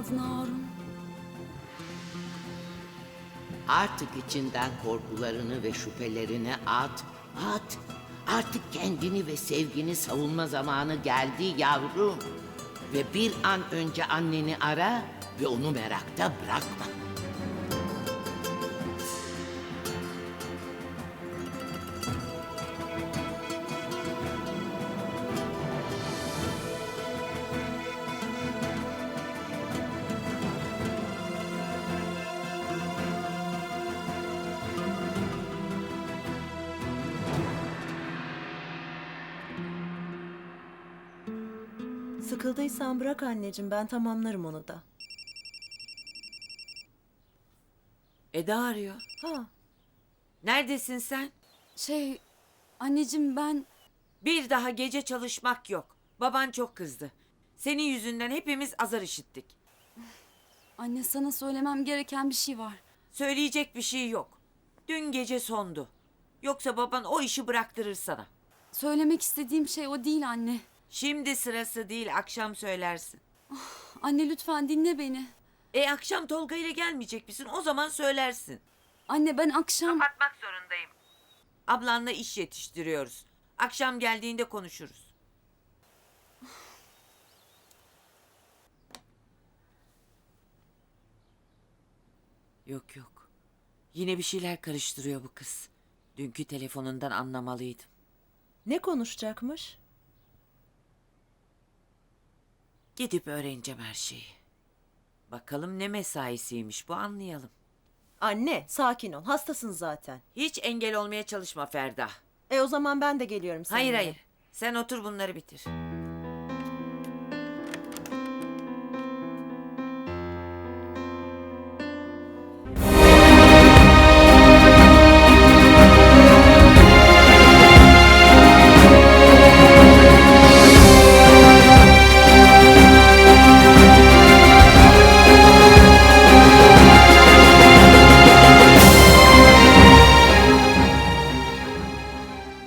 yaptın Harun? Artık içinden korkularını ve şüphelerini at, at. Artık kendini ve sevgini savunma zamanı geldi yavrum. Ve bir an önce anneni ara ve onu merakta bırakma. Sıkıldıysan bırak anneciğim ben tamamlarım onu da. Eda arıyor. Ha Neredesin sen? Şey, anneciğim ben... Bir daha gece çalışmak yok. Baban çok kızdı. Senin yüzünden hepimiz azar işittik. Anne sana söylemem gereken bir şey var. Söyleyecek bir şey yok. Dün gece sondu. Yoksa baban o işi bıraktırır sana. Söylemek istediğim şey o değil anne. Şimdi sırası değil, akşam söylersin. Anne lütfen dinle beni. E akşam Tolga ile gelmeyecek misin? O zaman söylersin. Anne ben akşam... Kapatmak zorundayım. Ablanla iş yetiştiriyoruz. Akşam geldiğinde konuşuruz. Yok yok. Yine bir şeyler karıştırıyor bu kız. Dünkü telefonundan anlamalıydım. ne konuşacakmış? Gidip öğreneceğim her şeyi. Bakalım ne mesaisiymiş bu anlayalım. Anne sakin ol hastasın zaten. Hiç engel olmaya çalışma Ferda. E o zaman ben de geliyorum seninle. Hayır hayır. Sen otur bunları bitir.